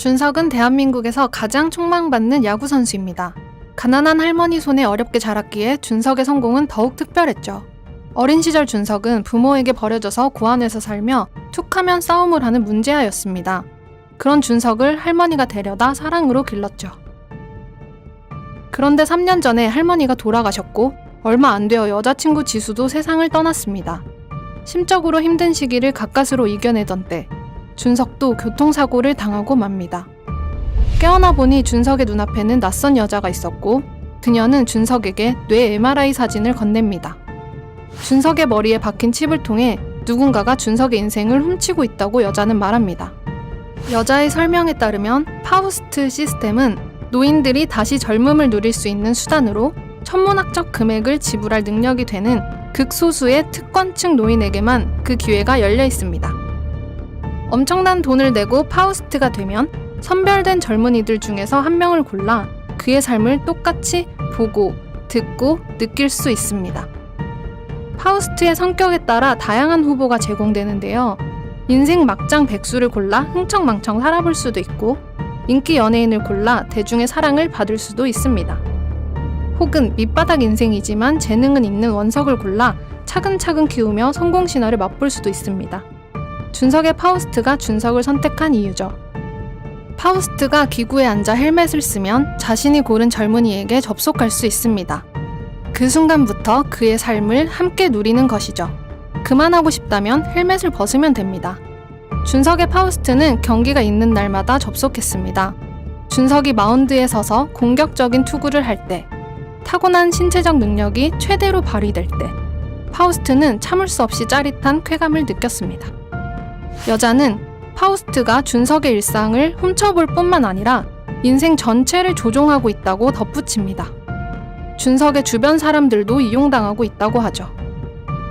준석은 대한민국에서 가장 촉망받는 야구 선수입니다. 가난한 할머니 손에 어렵게 자랐기에 준석의 성공은 더욱 특별했죠. 어린 시절 준석은 부모에게 버려져서 고아원에서 살며 툭하면 싸움을 하는 문제아였습니다. 그런 준석을 할머니가 데려다 사랑으로 길렀죠. 그런데 3년 전에 할머니가 돌아가셨고 얼마 안 되어 여자친구 지수도 세상을 떠났습니다. 심적으로 힘든 시기를 가까스로 이겨내던 때 준석도 교통사고를 당하고 맙니다. 깨어나 보니 준석의 눈앞에는 낯선 여자가 있었고 그녀는 준석에게 뇌 MRI 사진을 건넵니다. 준석의 머리에 박힌 칩을 통해 누군가가 준석의 인생을 훔치고 있다고 여자는 말합니다. 여자의 설명에 따르면 파우스트 시스템은 노인들이 다시 젊음을 누릴 수 있는 수단으로 천문학적 금액을 지불할 능력이 되는 극소수의 특권층 노인에게만 그 기회가 열려 있습니다. 엄청난 돈을 내고 파우스트가 되면 선별된 젊은이들 중에서 한 명을 골라 그의 삶을 똑같이 보고, 듣고, 느낄 수 있습니다. 파우스트의 성격에 따라 다양한 후보가 제공되는데요. 인생 막장 백수를 골라 흥청망청 살아볼 수도 있고, 인기 연예인을 골라 대중의 사랑을 받을 수도 있습니다. 혹은 밑바닥 인생이지만 재능은 있는 원석을 골라 차근차근 키우며 성공 신화를 맛볼 수도 있습니다. 준석의 파우스트가 준석을 선택한 이유죠. 파우스트가 기구에 앉아 헬멧을 쓰면 자신이 고른 젊은이에게 접속할 수 있습니다. 그 순간부터 그의 삶을 함께 누리는 것이죠. 그만하고 싶다면 헬멧을 벗으면 됩니다. 준석의 파우스트는 경기가 있는 날마다 접속했습니다. 준석이 마운드에 서서 공격적인 투구를 할 때, 타고난 신체적 능력이 최대로 발휘될 때, 파우스트는 참을 수 없이 짜릿한 쾌감을 느꼈습니다. 여자는 파우스트가 준석의 일상을 훔쳐볼 뿐만 아니라 인생 전체를 조종하고 있다고 덧붙입니다. 준석의 주변 사람들도 이용당하고 있다고 하죠.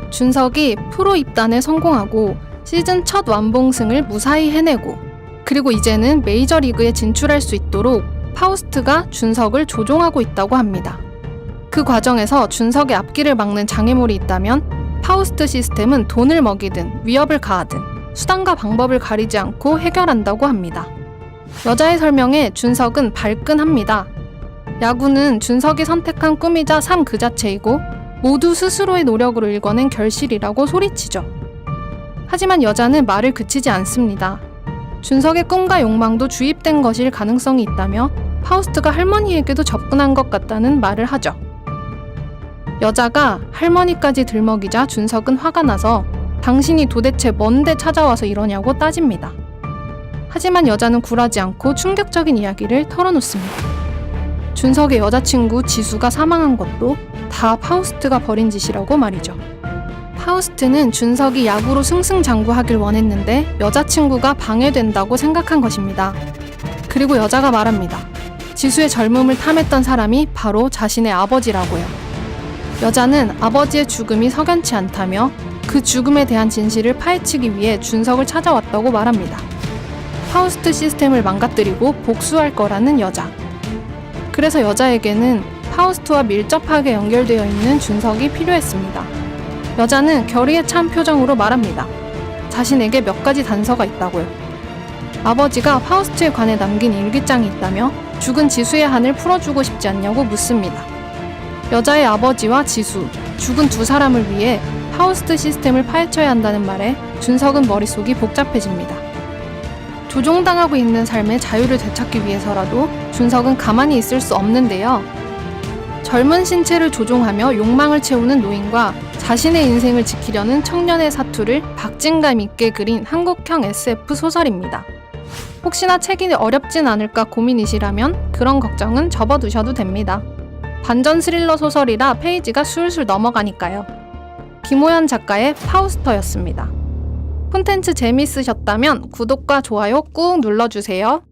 준석이 프로 입단에 성공하고 시즌 첫 완봉승을 무사히 해내고 그리고 이제는 메이저리그에 진출할 수 있도록 파우스트가 준석을 조종하고 있다고 합니다. 그 과정에서 준석의 앞길을 막는 장애물이 있다면 파우스트 시스템은 돈을 먹이든 위협을 가하든 수단과 방법을 가리지 않고 해결한다고 합니다. 여자의 설명에 준석은 발끈합니다. 야구는 준석이 선택한 꿈이자 삶 그 자체이고 모두 스스로의 노력으로 일궈낸 결실이라고 소리치죠. 하지만 여자는 말을 그치지 않습니다. 준석의 꿈과 욕망도 주입된 것일 가능성이 있다며 파우스트가 할머니에게도 접근한 것 같다는 말을 하죠. 여자가 할머니까지 들먹이자 준석은 화가 나서 당신이 도대체 뭔데 찾아와서 이러냐고 따집니다. 하지만 여자는 굴하지 않고 충격적인 이야기를 털어놓습니다. 준석의 여자친구 지수가 사망한 것도 다 파우스트가 벌인 짓이라고 말이죠. 파우스트는 준석이 야구로 승승장구하길 원했는데 여자친구가 방해된다고 생각한 것입니다. 그리고 여자가 말합니다. 지수의 젊음을 탐했던 사람이 바로 자신의 아버지라고요. 여자는 아버지의 죽음이 석연치 않다며 그 죽음에 대한 진실을 파헤치기 위해 준석을 찾아왔다고 말합니다. 파우스트 시스템을 망가뜨리고 복수할 거라는 여자. 그래서 여자에게는 파우스트와 밀접하게 연결되어 있는 준석이 필요했습니다. 여자는 결의에 찬 표정으로 말합니다. 자신에게 몇 가지 단서가 있다고요. 아버지가 파우스트에 관해 남긴 일기장이 있다며 죽은 지수의 한을 풀어주고 싶지 않냐고 묻습니다. 여자의 아버지와 지수, 죽은 두 사람을 위해 파우스트 시스템을 파헤쳐야 한다는 말에 준석은 머릿속이 복잡해집니다. 조종당하고 있는 삶의 자유를 되찾기 위해서라도 준석은 가만히 있을 수 없는데요. 젊은 신체를 조종하며 욕망을 채우는 노인과 자신의 인생을 지키려는 청년의 사투를 박진감 있게 그린 한국형 SF 소설입니다. 혹시나 책이 어렵진 않을까 고민이시라면 그런 걱정은 접어두셔도 됩니다. 반전 스릴러 소설이라 페이지가 술술 넘어가니까요. 김호연 작가의 파우스터였습니다. 콘텐츠 재밌으셨다면 구독과 좋아요 꾹 눌러주세요.